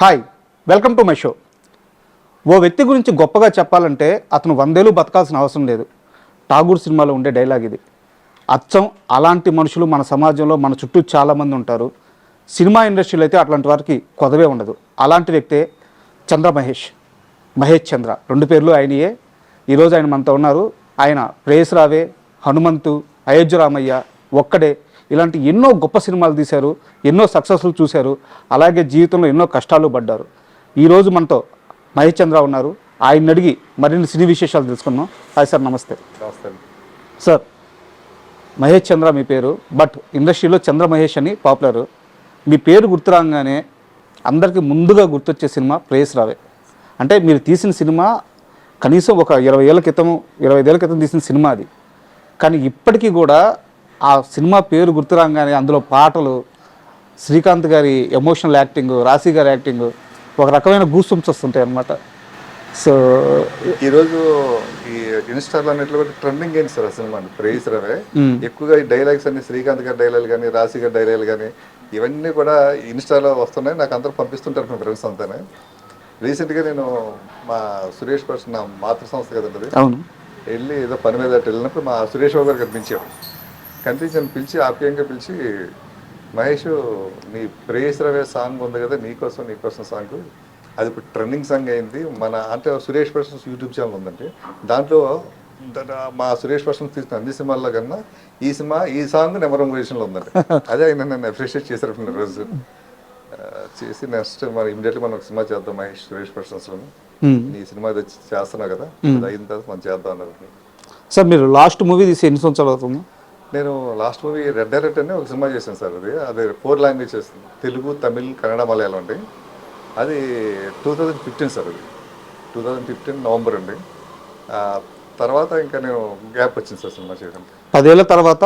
Hi welcome to my show. ఓ వ్యక్తి గురించి గొప్పగా చెప్పాలంటే అతను వందేళ్ళు బతకాల్సిన అవసరం లేదు. ఠాగూర్ సినిమాలో ఉండే డైలాగ్ ఇది. అచ్చం అలాంటి మనుషులు మన సమాజంలో మన చుట్టూ చాలామంది ఉంటారు. సినిమా ఇండస్ట్రీలో అయితే అట్లాంటి వారికి కొదవే ఉండదు. అలాంటి వ్యక్తే చంద్ర మహేష్ మహేష్ చంద్ర. రెండు పేర్లు ఆయనయే. ఈరోజు ఆయన మనతో ఉన్నారు. ఆయన ప్రేయస్ రావే హనుమంతు అయోధ్య రామయ్య ఒక్కడే ఇలాంటి ఎన్నో గొప్ప సినిమాలు తీశారు ఎన్నో సక్సెస్లు చూశారు అలాగే జీవితంలో ఎన్నో కష్టాలు పడ్డారు. ఈరోజు మనతో మహేష్ చంద్ర ఉన్నారు. ఆయన అడిగి మరిన్ని సినీ విశేషాలు తెలుసుకుందాం. హాయ్ సార్ నమస్తే. సార్ మహేష్ చంద్ర మీ పేరు బట్ ఇండస్ట్రీలో చంద్ర మహేష్ అని పాపులర్. మీ పేరు గుర్తురాగానే అందరికీ ముందుగా గుర్తొచ్చే సినిమా ప్రేయస్ రావే. అంటే మీరు తీసిన సినిమా కనీసం ఒక ఇరవై ఏళ్ళ క్రితం ఇరవై ఐదేళ్ళ క్రితం తీసిన సినిమా అది. కానీ ఇప్పటికీ కూడా ఆ సినిమా పేరు గుర్తురాగానే అందులో పాటలు శ్రీకాంత్ గారి ఎమోషనల్ యాక్టింగ్ రాశి గారి యాక్టింగ్ ఒక రకమైన గూసంస్ వస్తుంటాయి అన్నమాట. సో ఈరోజు ఈ ఇన్స్టాలో అన్నిట్లో కూడా ట్రెండింగ్ ఏంటి సార్ ఆ సినిమా? అండి ప్రేయస్ రవే. ఎక్కువగా ఈ డైలాగ్స్ అన్ని శ్రీకాంత్ గారి డైలాగ్ కానీ రాశి గారి డైలాగ్ కానీ ఇవన్నీ కూడా ఇన్స్టాలో వస్తున్నాయి. నాకు అందరూ పంపిస్తుంటారు మా ఫ్రెండ్స్ అంతానే. రీసెంట్గా నేను మా సురేష్ పర్సన్ నా మాతృ సంస్థ కదండి. అవును. వెళ్ళి ఏదో పని మీద వెళ్ళినప్పుడు మా సురేష్ బాబు గారు కనిపించారు. కనిపించి నన్ను పిలిచి ఆప్యాయంగా పిలిచి మహేష్ నీ ప్రేయస్ రవే సాంగ్ ఉంది కదా నీకోసం నీకోసం సాంగ్. అది ఇప్పుడు ట్రెండింగ్ సాంగ్ అయింది. మన అంటే సురేష్ పర్సన్స్ యూట్యూబ్ ఛానల్ ఉందండి. దాంట్లో మా సురేష్ పర్సన్స్ తీసిన అన్ని సినిమాల్లో కన్నా ఈ సినిమా ఈ సాంగ్ నెంబర్ వన్ పొజిషన్లో ఉందండి. అదే ఆయన నన్ను అప్రిషియేట్ చేశారు రోజు. చేసి నెక్స్ట్ మరి ఇమీడియట్లీ మనం ఒక సినిమా చేద్దాం మహేష్ సురేష్ పర్సన్స్లో. నీ సినిమా చేస్తున్నావు కదా అది అయిన తర్వాత మనం చేద్దాం అన్నారు. సార్ మీరు లాస్ట్ మూవీ తీసి ఎన్ని సంవత్సరాలు అవుతుంది? నేను లాస్ట్ మూవీ రెడ్ డైరెక్ట్ అని ఒక సినిమా చేశాను సార్ అది. అది ఫోర్ లాంగ్వేజెస్ తెలుగు తమిళ్ కన్నడ మలయాళం అండి. అది టూ థౌజండ్ ఫిఫ్టీన్ సార్ అది. టూ థౌజండ్ ఫిఫ్టీన్ నవంబర్ అండి. తర్వాత ఇంకా నేను గ్యాప్ వచ్చింది సార్ సినిమా చేయడానికి. పదేళ్ళ తర్వాత.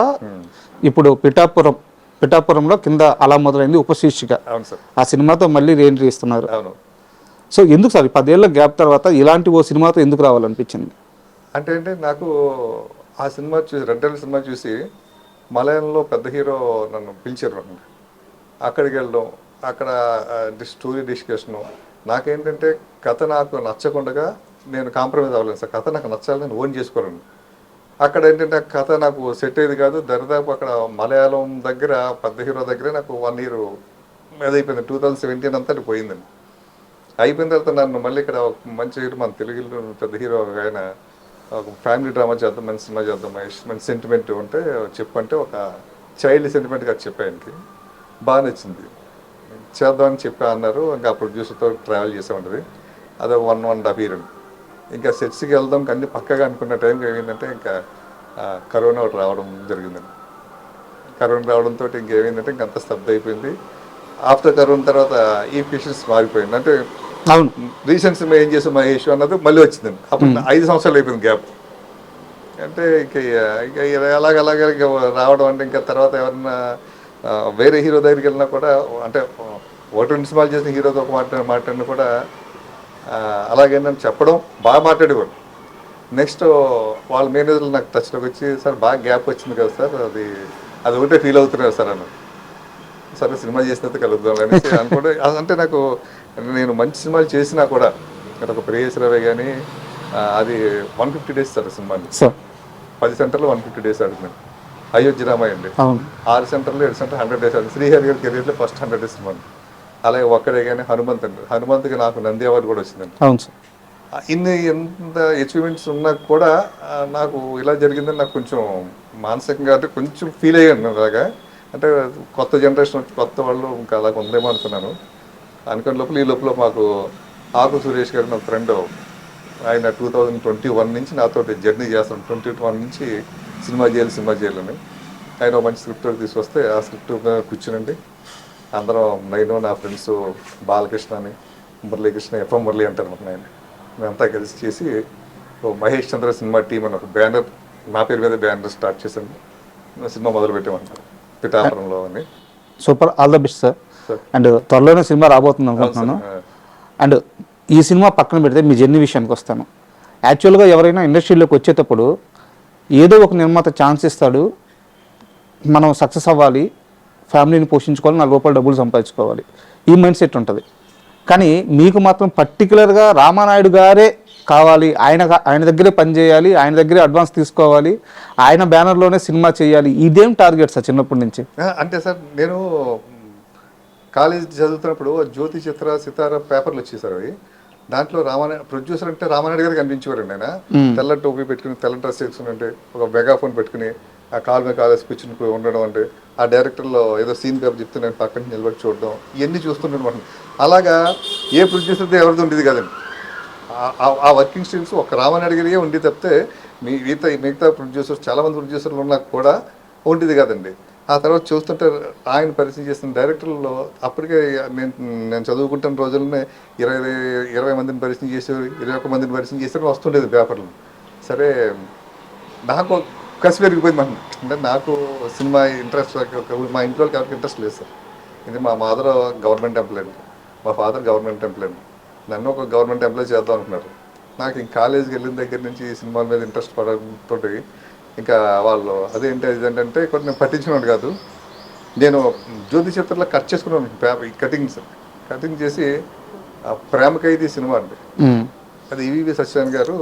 ఇప్పుడు పిఠాపురం పిఠాపురంలో కింద అలా మొదలైంది ఉపశీర్షిక. అవును సార్. ఆ సినిమాతో మళ్ళీ రీఎంట్రీ ఇస్తున్నారు అవును. సో ఎందుకు సార్ పదేళ్ళ గ్యాప్ తర్వాత ఇలాంటి ఓ సినిమాతో ఎందుకు రావాలనిపించింది? అంటే అంటే నాకు ఆ సినిమా చూసి రెడ్ సినిమా చూసి మలయాళంలో పెద్ద హీరో నన్ను పిలిచారు అండి అక్కడికి వెళ్ళడం అక్కడ స్టోరీ డిస్కషను. నాకేంటంటే కథ నాకు నచ్చకుండా నేను కాంప్రమైజ్ అవ్వలేను సార్. కథ నాకు నచ్చాలి నేను ఓన్ చేసుకోలేను. అక్కడ ఏంటంటే కథ నాకు సెట్ అయ్యేది కాదు. దరిదాపు అక్కడ మలయాళం దగ్గర పెద్ద హీరో దగ్గర నాకు వన్ ఇయర్ అయిపోయింది టూ థౌజండ్ సెవెంటీన్ అంతా పోయిందండి. అయిపోయిన తర్వాత నన్ను మళ్ళీ ఇక్కడ ఒక మంచి హీరో మన తెలుగులో పెద్ద హీరో ఆయన ఒక ఫ్యామిలీ డ్రామా చేద్దాం మంచి సినిమా చేద్దాం మహేష్. మంచి సెంటిమెంట్ ఉంటే చెప్పంటే ఒక చైల్డ్ సెంటిమెంట్ గారు చెప్పాయనికి బాగా నచ్చింది. చేద్దామని చెప్పి అన్నారు. ఇంకా ప్రొడ్యూసర్తో ట్రావెల్ చేసామంటది అదే వన్ వన్ హాఫ్ ఇయర్ ఇంకా సెట్స్కి వెళ్దాం కానీ పక్కగా అనుకున్న టైంకి ఏమైందంటే ఇంకా కరోనా ఒకటి రావడం జరిగిందండి కరోనా రావడంతో ఇంకేమైందంటే ఇంకంత అంత అయిపోయింది. ఆఫ్టర్ కరోనా తర్వాత ఈ పేషెంట్స్ మారిపోయింది. అంటే అవును. రీసెంట్ సినిమా ఏం చేసాం మహేష్ అన్నది మళ్ళీ వచ్చిందండి. అప్పుడు ఐదు సంవత్సరాలు అయిపోయింది గ్యాప్. అంటే ఇక ఇక అలాగ రావడం అంటే ఇంకా తర్వాత ఎవరన్నా వేరే హీరో దగ్గరికి వెళ్ళినా కూడా అంటే ఒకటి రెండు సినిమాలు చేసిన హీరోతో ఒక మాట మాట్లాడినా కూడా ఆ, అలాగేంటని చెప్పడం బాగా మాట్లాడేవాడు. నెక్స్ట్ వాళ్ళ మేనేజర్లు నాకు టచ్లోకి వచ్చి సార్ బాగా గ్యాప్ వచ్చింది కదా సార్ అది అది ఒకటే ఫీల్ అవుతున్నారు సార్ అన్నారు. సరే సినిమా చేసినంత కలుద్దాం అనేసి అనుకుంటే అంటే నాకు నేను మంచి సినిమాలు చేసినా కూడా అంటే ఒక ప్రేయస్ రవి కానీ అది వన్ ఫిఫ్టీ డేస్ సార్ సినిమాని. పది సెంటర్లో వన్ ఫిఫ్టీ డేస్ ఆడుతున్నాను అయోధ్య రామాయ అండి ఆరు సెంటర్లో ఏడు సెంటర్ హండ్రెడ్ డేస్ ఆడింది శ్రీహరి గారి కెరీర్లో ఫస్ట్ హండ్రెడ్ డేస్ సినిమా. అలాగే ఒక్కడే కానీ హనుమంత్ అండి. హనుమంత్కి నాకు నంది అవార్డు కూడా వచ్చిందండి. అవును సార్. ఇన్ని ఎంత అచీవ్మెంట్స్ ఉన్నా కూడా నాకు ఇలా జరిగిందని నాకు కొంచెం మానసికంగా అంటే కొంచెం ఫీల్ అయ్యాను అలాగా. అంటే కొత్త జనరేషన్ వచ్చి కొత్త వాళ్ళు ఇంకా అలాగ ఉందేమో అనుకున్నాను. అనుకున్న లోపల ఈ లోపల మాకు ఆకు సురేష్ గారు నా ఫ్రెండ్ ఆయన టూ థౌజండ్ ట్వంటీ వన్ నుంచి నాతో జర్నీ చేస్తాను ట్వంటీ వన్ నుంచి సినిమా చేయాలి సినిమా చేయాలని ఆయన ఒక మంచి స్క్రిప్ట్ తీసుకొస్తే ఆ స్క్రిప్ట్ కూర్చునండి. అందరం నేను నా ఫ్రెండ్స్ బాలకృష్ణ అని మురళీకృష్ణ ఎఫ్ఎం మురళి అంటారు మాకు నేను మేమంతా కలిసి చేసి ఓ మహేష్ చంద్ర సినిమా టీం అని ఒక బ్యానర్ నా పేరు మీద బ్యానర్ స్టార్ట్ చేశాను. సినిమా మొదలు పెట్టామంటారు పిఠాపురంలో అని. Super. All the best sir. And త్వరలోనే సినిమా రాబోతుంది అనుకుంటున్నాను. అండ్ ఈ సినిమా పక్కన పెడితే మీ జర్నీ విషయానికి వస్తాను. యాక్చువల్గా ఎవరైనా ఇండస్ట్రీలోకి వచ్చేటప్పుడు ఏదో ఒక నిర్మాత ఛాన్స్ ఇస్తాడు. మనం సక్సెస్ అవ్వాలి. ఫ్యామిలీని పోషించుకోవాలి. నాలుగు రూపాయలు డబ్బులు సంపాదించుకోవాలి. ఈ మైండ్ సెట్ ఉంటుంది. కానీ మీకు మాత్రం పర్టికులర్గా రామానాయుడు గారే కావాలి. ఆయన ఆయన దగ్గరే పని చేయాలి. ఆయన దగ్గరే అడ్వాన్స్ తీసుకోవాలి. ఆయన బ్యానర్లోనే సినిమా చేయాలి. ఇదేం టార్గెట్ సార్ చిన్నప్పటి నుంచి? అంటే సార్ నేను కాలేజ్ చదువుతున్నప్పుడు జ్యోతి చిత్ర సితార పేపర్లు వచ్చేసారు అవి. దాంట్లో రామానాయ ప్రొడ్యూసర్ అంటే రామానాయుడు గారు కనిపించేవారండి ఆయన. తెల్ల టోపీ పెట్టుకుని తెల్ల డ్రెస్ వేసుకుని అంటే ఒక మెగాఫోన్ పెట్టుకుని ఆ కాల్ మీద కాలేజ్ కూర్చుని ఉండడం అంటే ఆ డైరెక్టర్లో ఏదో సీన్ పేపర్ చెప్తే నేను పక్కన నిలబడి చూడడం ఇవన్నీ చూస్తుంటాను అనమాట అలాగా ఏ ప్రొడ్యూసర్తో ఎవరిది ఉండేది కదండి. ఆ- వర్కింగ్ స్టిల్స్ ఒక రామానాయుడు గారికే ఉండి తప్పితే మీ మిగతా మిగతా ప్రొడ్యూసర్స్ చాలా మంది ప్రొడ్యూసర్లు ఉన్నా కూడా ఉండేది కాదండి. ఆ తర్వాత చూస్తుంటే ఆయన పరిచయం చేసిన డైరెక్టర్లో అప్పటికే నేను నేను చదువుకుంటున్న రోజుల్లోనే ఇరవై ఇరవై మందిని పరిచయం చేసేవారు ఇరవై ఒక్క మందిని పరిచయం చేసేవారు వస్తుండేది పేపర్లు. సరే నాకు కసి పెరిగిపోయింది మనం అంటే నాకు సినిమా ఇంట్రెస్ట్ మా ఇంట్లో వాళ్ళకి ఎవరికి ఇంట్రెస్ట్ లేదు సార్. ఇది మా మదర్ గవర్నమెంట్ ఎంప్లాయీ మా ఫాదర్ గవర్నమెంట్ ఎంప్లాయీ నన్ను ఒక గవర్నమెంట్ ఎంప్లాయ్ చేద్దాం అనుకున్నారు. నాకు ఇంక కాలేజీకి వెళ్ళిన దగ్గర నుంచి ఈ సినిమాల మీద ఇంట్రెస్ట్ పడటంతో ఇంకా వాళ్ళు అదేంటి అదేంటంటే కొన్ని నేను పట్టించుకున్నాను కాదు. నేను జ్యోతి చిత్రంలో కట్ చేసుకున్నాను కటింగ్స్ కటింగ్ చేసి ఆ ప్రేమ ఖైదీ సినిమా అండి. అది ఈవీవి సత్యనారాయణ గారు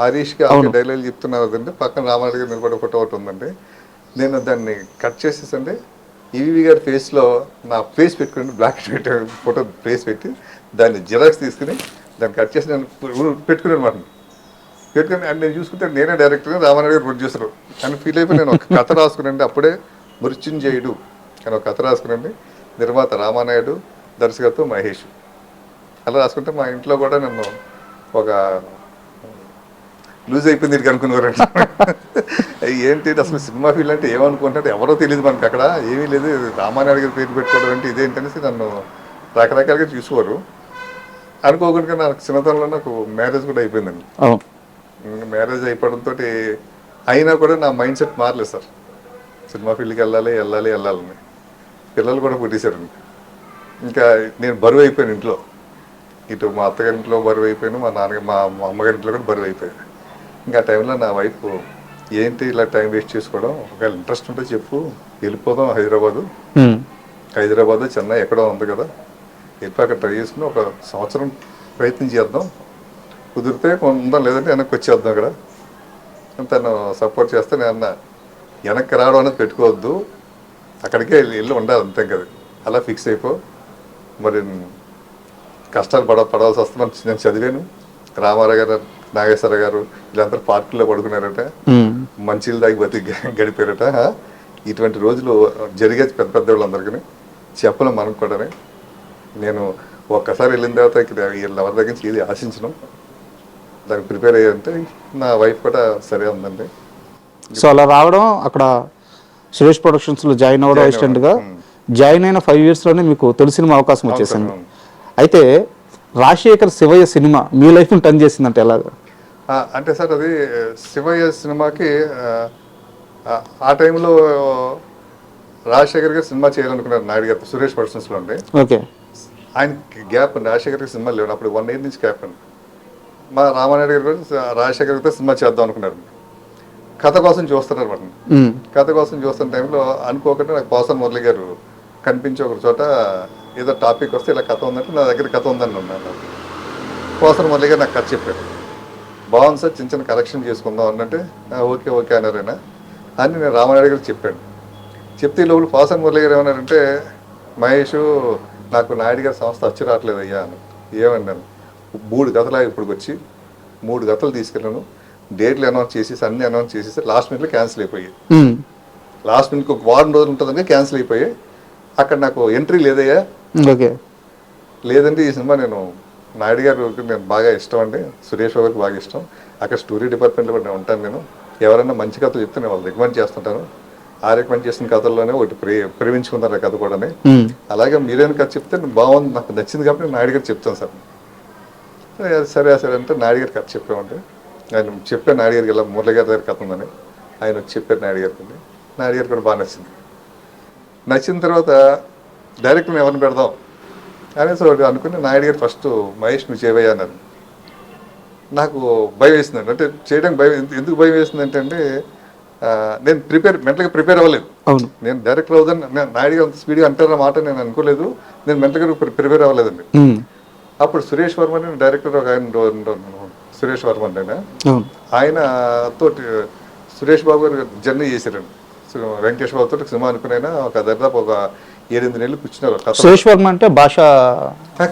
హరీష్కి డైలాగ్ చెప్తున్నారు కదండి. పక్కన రామారెడ్డి గారు నిలబడి ఫోటో ఒకటి ఉందండి. నేను దాన్ని కట్ చేసేసండి. ఈవీవి గారి ఫేస్లో నా ఫేస్ పెట్టుకుని black and white photo face పెట్టి దాన్ని జిరాక్స్ తీసుకుని దాన్ని కట్ చేసి నేను పెట్టుకున్నాను స్టేట్ పెట్టుకుని అండ్ నేను చూసుకుంటే నేనే డైరెక్టర్ రామారావు గారు ప్రొడ్యూసర్ అని ఫీల్ అయిపోయి నేను ఒక కథ రాసుకునండి అప్పుడే మృత్యుంజయుడు అని ఒక కథ రాసుకునండి నిర్మాత రామానాయుడు దర్శకత్వం మహేష్. అలా రాసుకుంటే మా ఇంట్లో కూడా నన్ను ఒక లూజ్ అయిపోయింది ఇక్కడికి అనుకున్నారండి ఏంటి అసలు సినిమా ఫీల్డ్ అంటే ఏమనుకుంటారు ఎవరో తెలియదు మనకి అక్కడ. ఏమీ లేదు. రామానాయుడు గారి పేరు పెట్టుకోవడం అంటే ఇదేంటనేసి నన్ను రకరకాలుగా చూసుకోరు అనుకోకుండా నాకు చిన్నతనంలో నాకు మ్యారేజ్ కూడా అయిపోయిందండి. మ్యారేజ్ అయిపోవడంతో అయినా కూడా నా మైండ్ సెట్ మారలేదు సార్. సినిమా ఫీల్డ్కి వెళ్ళాలి వెళ్ళాలి వెళ్ళాలని. పిల్లలు కూడా పుట్టేశారండి ఇంకా నేను బరువు అయిపోయాను ఇంట్లో. ఇటు మా అత్తగారి ఇంట్లో బరువు అయిపోయాను మా నాన్న మా మా అమ్మగారి ఇంట్లో కూడా బరువు అయిపోయాను. ఇంకా ఆ టైంలో నా వైఫ్ ఏంటి ఇలా టైం వేస్ట్ చేసుకోవడం? ఒకవేళ ఇంట్రెస్ట్ ఉంటే చెప్పు. వెళ్ళిపోదాం హైదరాబాదు. హైదరాబాద్ చెన్నై ఎక్కడో ఉంది కదా. వెళ్ళి అక్కడ ట్రై చేసుకుని ఒక సంవత్సరం ప్రయత్నం చేద్దాం. కుదిరితే ఉందాం లేదంటే వెనక్కి వచ్చేద్దాం అక్కడ. తను సపోర్ట్ చేస్తే నేను అన్న వెనక్కి రావడం అనేది పెట్టుకోవద్దు. అక్కడికే వెళ్ళి వెళ్ళి ఉండాలి అంతే కదా అలా ఫిక్స్ అయిపో. మరి కష్టాలు పడ పడవలసి వస్తుందని నేను చదివాను. రామారావు గారు నాగేశ్వర గారు వీళ్ళందరూ పార్కుల్లో పడుకున్నారట. మంచిలు దాగి బతికి గడిపారట. ఇటువంటి రోజులు జరిగేది పెద్ద పెద్ద వాళ్ళందరికీ చెప్పలేం మనం కూడా నేను ఒక్కసారి వెళ్ళిన తర్వాత ఇక్కడ వీళ్ళ ఎవరి దగ్గర నుంచి ఇది ఆశించను. దానికి ప్రిపేర్ అయ్యారంటే నా వైఫ్ కూడా సరే ఉందండి. సో అలా రావడం అక్కడ సురేష్ ప్రొడక్షన్స్లో జాయిన్ అవ్వడం అసిస్టెంట్గా. జాయిన్ అయిన ఫైవ్ ఇయర్స్లోనే మీకు తొలి సినిమా అవకాశం వచ్చేసింది. అయితే రాజశేఖర్ శివయ్య సినిమా మీ లైఫ్ని టర్న్ చేసిందంటే ఎలాగా? అంటే సార్ అది శివయ్య సినిమాకి ఆ, టైంలో రాజశేఖర్ గారు సినిమా చేయాలనుకున్నారు నాయుడు గారు సురేష్ పర్సన్స్లో ఉండి. ఓకే. ఆయన గ్యాప్ అండి రాజశేఖర్ గారికి సినిమా లేవు. అప్పుడు వన్ ఇయర్ నుంచి గ్యాప్ అండి మా రామానాయుడు గారు రాజశేఖర్ గారితో సినిమా చేద్దాం అనుకున్నారు. కథ కోసం చూస్తున్నారు వాటిని. కథ కోసం చూస్తున్న టైంలో అనుకోకుండా నాకు పోసన్ మురళి గారు కనిపించి ఒక చోట ఏదో టాపిక్ వస్తే ఇలా కథ ఉందంటే నా దగ్గర కథ ఉందని ఉన్నాను పోసన్ మురళి గారు నాకు కథ చెప్పారు. బాగుంది సార్ చిన్న చిన్న కరెక్షన్ చేసుకుందాం అన్నంటే "ఆ, ఓకే ఓకే అన్నారైనా. అని నేను రామానాయుడు గారికి చెప్పాను. చెప్తే ఈ లోపల పోసన్ మురళి గారు ఏమన్నారంటే మహేష్ నాకు నాయుడు గారి సంస్థ వచ్చి రావట్లేదు అయ్యా అని ఏమన్నాను మూడు గతలు ఇప్పుడు వచ్చి మూడు గతలు తీసుకెళ్ళాను. డేట్లు అనౌన్స్ చేసేసి అన్ని అనౌన్స్ చేసేసి లాస్ట్ మినిట్లో క్యాన్సిల్ అయిపోయాయి. లాస్ట్ మినిట్కి ఒక వారం రోజులు ఉంటుందని క్యాన్సిల్ అయిపోయాయి. అక్కడ నాకు ఎంట్రీ లేదయ్యా. ఓకే. లేదండి ఈ సినిమా నేను నాయుడు గారికి నేను బాగా ఇష్టం అండి. సురేష్ గారికి బాగా ఇష్టం. అక్కడ స్టోరీ డిపార్ట్మెంట్లో కూడా నేను ఉంటాను నేను. ఎవరైనా మంచి కథలు చెప్తే నేను వాళ్ళు రికమెండ్ చేస్తుంటాను. ఆ రికమెండ్ చేసిన కథల్లోనే ఒకటి ప్రే ప్రేమించుకున్నారు కథ కూడా. అలాగే మీరేం కథ చెప్తే బాగుంది నాకు నచ్చింది కాబట్టి నాయుడు గారికి చెప్తాను సార్. సరే, సరే అంటే నాయుడు కథ చెప్పామంటే ఆయన చెప్పాను నాయుడు గారికి ఇలా మురళి గారి దగ్గర కథ ఉందని ఆయన వచ్చి చెప్పారు నాయుడు గారికి నాయుడు గారికి కూడా బాగా నచ్చింది. నచ్చిన తర్వాత డైరెక్ట్ మేము ఎవరిని పెడదాం అనేసి ఒకటి అనుకుని నాయుడు గారు ఫస్ట్ మహేష్ నువ్వు చేయవయ్యా అన్నారు. నాకు భయం వేసిందండి. అంటే చేయడానికి భయం ఎందు- ఎందుకు భయం వేసిందంటే అండి ఆ, నేను ప్రిపేర్ మెంటల్గా ప్రిపేర్ అవ్వలేదు. అవును. నేను డైరెక్టర్ అవుదని. నేను నాయుడు అంత స్పీడ్గా అంటారన్న మాట నేను అనుకోలేదు. నేను మెంటల్గా ప్రిపేర్ అవ్వలేదండి. అప్పుడు సురేష్ వర్మ అని డైరెక్టర్ ఒక ఆయన సురేష్ వర్మ ఆయన తోటి సురేష్ బాబు గారు జర్నీ చేశారండి వెంకటేష్ బాబు తోటి సినిమా అనుకునైనా ఒక దాదాపు ఒక ఏడెనిమిది నెలలు కూర్చున్నారు సురేష్ వర్మ అంటే భాష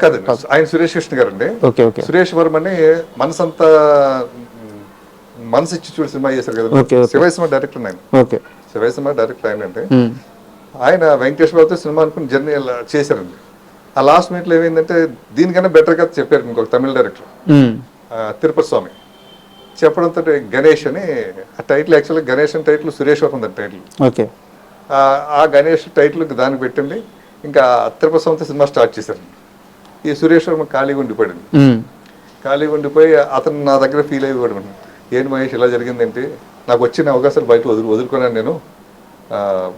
కాదండి. ఆయన సురేష్ కృష్ణ గారు అండి. సురేష్ వర్మని మనసంతా మనసు ఇచ్చి చూడు సినిమా చేశారు కదా. శివయ్య సినిమా డైరెక్టర్ ఆయన. శివయ్య సినిమా డైరెక్టర్ ఆయన అంటే ఉమ్, ఆయన వెంకటేష్ బాబుతో సినిమా అనుకుని జర్నీ చేశారండి. ఆ లాస్ట్ మినిట్లో ఏమైందంటే దీనికన్నా బెటర్ కథ చెప్పారు ఇంకొక తమిళ డైరెక్టర్ తిరుపతి స్వామి. చెప్పడంతో గణేష్ అని ఆ టైటిల్ యాక్చువల్గా గణేష్ అని టైటిల్ సురేష్ వర్మ ఉంది టైటిల్ ఓకే. ఆ- గణేష్ టైటిల్ దానికి పెట్టండి. ఇంకా తిరుపతి స్వామితో సినిమా స్టార్ట్ చేశారు. ఈ సురేష్ వర్మ ఖాళీగా ఉండిపోయింది ఖాళీగా ఉండిపోయి అతను నా దగ్గర ఫీల్ అయ్యి కూడా ఏంటి మహేష్ ఇలా జరిగిందేంటి? నాకు వచ్చిన అవకాశాలు బయట వదులు వదులుకున్నాను నేను.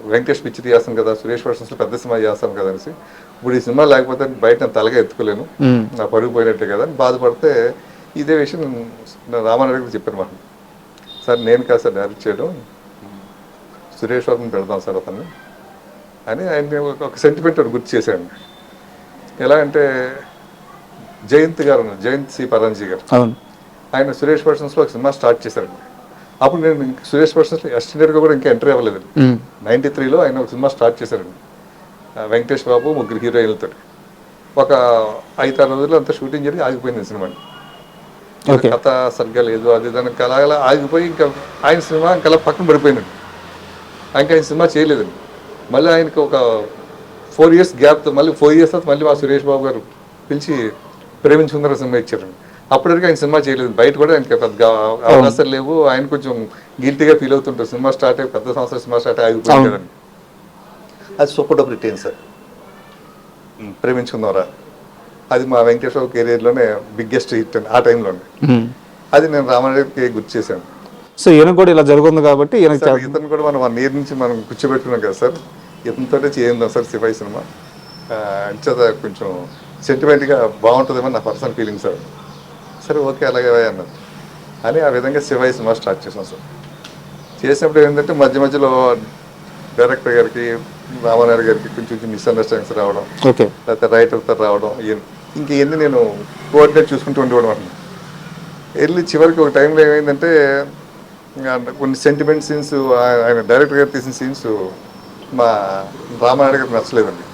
వెంకటేష్ పిచ్చి తీస్తాను కదా సురేష్ వర్షన్స్లో పెద్ద సినిమా చేస్తాను కదా అనేసి. ఇప్పుడు ఈ సినిమా లేకపోతే బయట నేను తలగా ఎత్తుకోలేను. నా పరుగు పోయినట్టే కదా అని బాధపడితే ఇదే విషయం నేను రామారావు గారికి చెప్పాను మాట. సార్ నేను కాదు సార్ డైరెక్ట్ చేయడం. సురేష్ వర్మని పెడదాం సార్ అతన్ని. అని ఆయన ఒక- సెంటిమెంట్ గుర్తు చేశాడు ఎలా అంటే జయంత్ గారు జయంత్ సి పరంజీ గారు. ఆయన సురేష్ పర్సన్స్లో ఒక సినిమా స్టార్ట్ చేశారండి. అప్పుడు నేను సురేష్ పర్సన్స్లో ఎస్టినేట్గా కూడా ఇంకా ఎంట్రీ అవ్వలేదు. ఉమ్, నైంటీ త్రీలో ఆయన ఒక సినిమా స్టార్ట్ చేశారండి వెంకటేష్ బాబు ముగ్గురు హీరోయిన్లతో ఒక ఐదు ఆరు రోజులు అంతా షూటింగ్ జరిగి ఆగిపోయింది సినిమా కథ సరిగ్గా లేదు అది దానికి అలా అలా ఆగిపోయి ఇంకా ఆయన సినిమా ఇంకా అలా పక్కన పడిపోయినాడు. ఇంకా ఆయన సినిమా చేయలేదండి మళ్ళీ ఆయనకి ఒక ఫోర్ ఇయర్స్ గ్యాప్ మళ్ళీ ఫోర్ ఇయర్స్ తర్వాత మళ్ళీ మా సురేష్ బాబు గారు పిలిచి ప్రేమించుకుందర సినిమా ఇచ్చారండి. అప్పటివరకు ఆయన సినిమా చేయలేదు. బయట కూడా ఆయనకి పెద్ద అవకాశాలు లేవు. ఆయన కొంచెం గిల్టీగా ఫీల్ అవుతుంటారు. సినిమా స్టార్ట్ అయ్యి పెద్ద సంవత్సరం సినిమా స్టార్ట్ అయ్యి ఆగిపోయింది కదండి. అది super double retain sir. Preminchukundam Raa. అది మా వెంకటేశ్వర కెరీర్లోనే బిగ్గెస్ట్ హిట్ అండి ఆ టైంలోనే. అది నేను రామారెడ్డికి గుర్తు చేశాను. సో ఈయన కూడా ఇలా జరుగుతుంది కాబట్టి ఇతను కూడా మనం వన్ ఇయర్ నుంచి మనం కూర్చోబెట్టుకున్నాం కదా సార్. ఇతనితో చేయిందాం సార్ సిపాయి సినిమా. అంచేత కొంచెం సెంటిమెంట్గా బాగుంటుందేమో నా పర్సనల్ ఫీలింగ్ సార్. సరే ఓకే అలాగే అన్నారు. అని ఆ విధంగా శివాయి సినిమా స్టార్ట్ చేసాం సార్. చేసినప్పుడు ఏంటంటే మధ్య మధ్యలో డైరెక్టర్ గారికి రామానాయుడు గారికి కొంచెం కొంచెం మిస్అండర్స్టాండింగ్స్ రావడం ఓకే. లేకపోతే రైటర్తో రావడం ఇంక ఇవన్నీ నేను కోఆర్డినేట్ చూసుకుంటూ ఉండేవాడు అన్నమాట. వెళ్ళి చివరికి ఒక టైంలో ఏమైందంటే ఇంకా కొన్ని సెంటిమెంట్ సీన్స్ ఆయన డైరెక్టర్ గారు తీసిన సీన్స్ మా రామానాయుడు గారికి నచ్చలేదండి.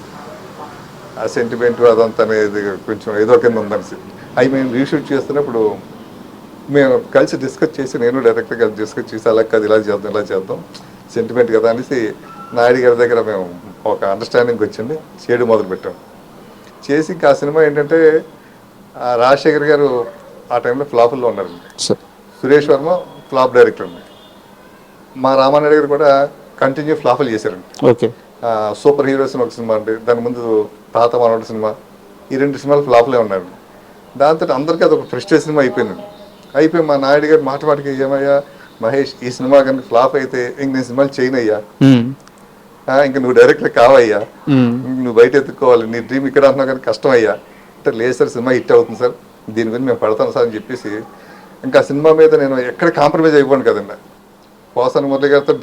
ఆ సెంటిమెంట్ అదంతా అనేది కొంచెం ఏదో కింద ఉందనేసి. అవి మేము రీషూట్ చేస్తున్నప్పుడు మేము కలిసి డిస్కస్ చేసి నేను డైరెక్టర్ కలిసి డిస్కస్ చేసి అలా కాదు ఇలా చేద్దాం ఇలా చేద్దాం సెంటిమెంట్ కదా అనేసి నాయుడు గారి దగ్గర మేము ఒక అండర్స్టాండింగ్ వచ్చింది చేయడం మొదలు పెట్టాం. చేసి ఇంకా ఆ సినిమా ఏంటంటే రాజశేఖర్ గారు ఆ టైంలో ఫ్లాపుల్లో ఉన్నారండి sir. Suresh Varma flop director అండి. మా రామానాయుడు గారు కూడా కంటిన్యూ ఫ్లాపులు చేశారండి. ఓకే. సూపర్ హీరోస్ అని ఒక సినిమా అండి దాని ముందు తాత మనోడు సినిమా ఈ రెండు సినిమాలు ఫ్లాప్లే ఉన్నారు. దాంతో అందరికీ అది ఒక ఫ్రెస్టేజ్ సినిమా అయిపోయింది. అయిపోయి మా నాయుడు గారు మాట మాటకి ఏమయ్యా? మహేష్ ఈ సినిమా కనుక ఫ్లాప్ అయితే ఇంక నేను సినిమాలు చేయనయ్యా ఇంక నువ్వు డైరెక్టర్ కావయ్యా. నువ్వు బయట ఎత్తుకోవాలి నీ డ్రీమ్ ఇక్కడ అంటున్నావు కానీ కష్టం అయ్యా. అంటే లేదు సార్ సినిమా హిట్ అవుతుంది సార్. దీని గురించి మేము పడతాం సార్ అని చెప్పేసి ఇంకా సినిమా మీద నేను ఎక్కడ కాంప్రమైజ్ అయిపోయాను కదండి. పోసాని మురళి గారితో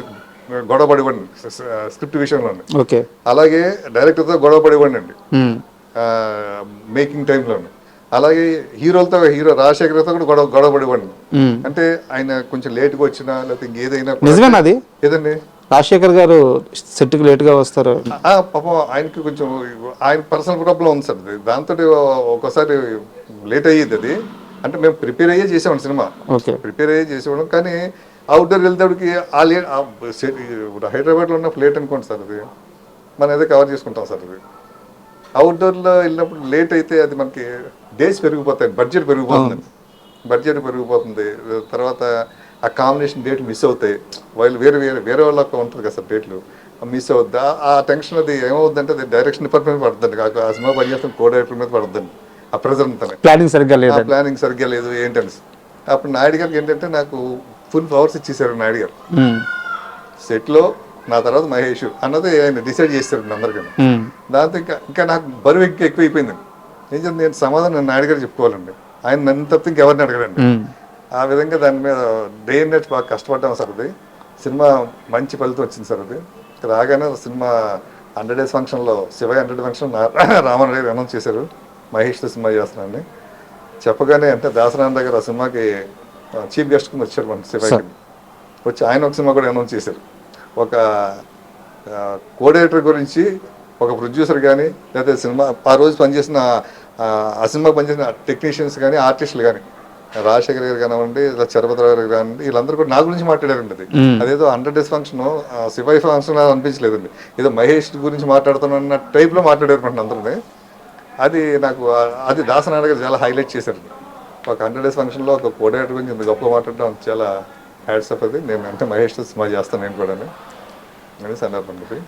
గొడవ పడివ్వండి. స్క్రిప్ట్ విషయంలో ఓకే. అలాగే డైరెక్టర్తో గొడవ పడివ్వండి మేకింగ్ టైంలో అలాగే హీరోలతో హీరో రాజశేఖర్తో కూడా గొడవ గొడవ పడివ్వండి ఉమ్. అంటే ఆయన కొంచెం లేట్గా వచ్చినా లేకపోతే ఇంకేదైనా నిజమేనా అది? ఏదండి? రాజశేఖర్ గారు సెట్కి లేట్గా వస్తారు. ఆ, పాపం ఆయనకి కొంచెం ఆయన పర్సనల్ ప్రాబ్లం ఉంది సార్. దాంతో ఒక్కోసారి లేట్ అయ్యేది అది. అంటే మేము ప్రిపేర్ అయ్యే చేసామండి సినిమా. ప్రిపేర్ అయ్యే చేసేవాళ్ళం. కానీ అవుట్డోర్ వెళ్తాడికి ఆ లే ఆ సెట్ ఇప్పుడు హైదరాబాద్లో ఉన్న లేట్ అనుకోండి సార్ అది. మనం అదే కవర్ చేసుకుంటాం సార్ అది. అవుట్డోర్లో వెళ్ళినప్పుడు లేట్ అయితే అది మనకి డేస్ పెరిగిపోతాయి బడ్జెట్ పెరిగిపోతుంది. బడ్జెట్ పెరిగిపోతుంది. తర్వాత ఆ కాంబినేషన్ డేట్ మిస్ అవుతాయి. వాళ్ళు వేరే వేరే వేరే వాళ్ళకి ఉంటుంది కదా సార్ డేట్లు మిస్ అవుద్ది? ఆ- టెన్షన్ అది ఏమవుద్దంటే అది డైరెక్షన్ డిపార్ట్మెంట్ పడుతుంది. కాక ఆ సినిమా పనిచేస్తున్న కో డైరెక్టర్ మీద పడుతుంది. ఆ ప్రెజర్ అంతా ప్లానింగ్ సరిగ్గా ఆ లేదండి ప్లానింగ్ సరిగ్గా లేదు ఏంటని అప్పుడు నాయుడు గారికి ఏంటంటే నాకు ఫుల్ పవర్స్ ఇచ్చేసారు నాయుడు గారు. సెట్లో నా తర్వాత మహేష్ అన్నది ఆయన డిసైడ్ చేస్తారు అందరికీ. ఉమ్, దాంతో ఇంకా ఇంకా నాకు బరువు ఎక్కువ ఎక్కువైపోయింది. ఏం చేద్దాం నేను సమాధానం నేను నాయుడు గారు చెప్పుకోవాలండి. ఆయన నన్ను తప్ప ఇంకెవరిని అడగడండి ఆ విధంగా దాని మీద డే అండ్ నైట్ బాగా కష్టపడ్డాం సార్ అది. సినిమా మంచి ఫలితం వచ్చింది సార్ అది. రాగానే సినిమా హండ్రెడ్ డేస్ ఫంక్షన్లో శివ హండ్రెడ్ ఫంక్షన్ రామన్ గారు అనౌన్స్ చేశారు. మహేష్తో సినిమా చేస్తున్నానని చెప్పగానే అంటే దాసనారాయణ దగ్గర ఆ సినిమాకి చీఫ్ గెస్ట్ కింద వచ్చారు మన శివకి వచ్చి ఆయన ఒక సినిమా కూడా అనౌన్స్ చేశారు. ఒక కోఆర్డినేటర్ గురించి ఒక ప్రొడ్యూసర్ కానీ లేకపోతే సినిమా ఆ రోజు పనిచేసిన ఆ, సినిమా పనిచేసిన టెక్నీషియన్స్ కానీ ఆర్టిస్టులు కానీ రాజశేఖర్ గారు కానివ్వండి లేదా చరపతిరావు గారు కానివ్వండి వీళ్ళందరూ కూడా నా గురించి మాట్లాడారండి అది. అదేదో hundred days function Sivayya function అనిపించలేదండి. ఏదో మహేష్ గురించి మాట్లాడుతున్న టైప్లో మాట్లాడారు అందరూ అది నాకు అది దాసనారాయణ గారు చాలా హైలైట్ చేశారు ఒక హండ్రెడ్ డేస్ ఫంక్షన్లో ఒక కోఆర్డినేటర్ గురించి ఇంత గొప్ప మాట్లాడడం చాలా హ్యాడ్స్ అప్ అది నేను అంటే మహేష్తో సినిమా చేస్తాను నేను కూడా అని సందర్భం ఇది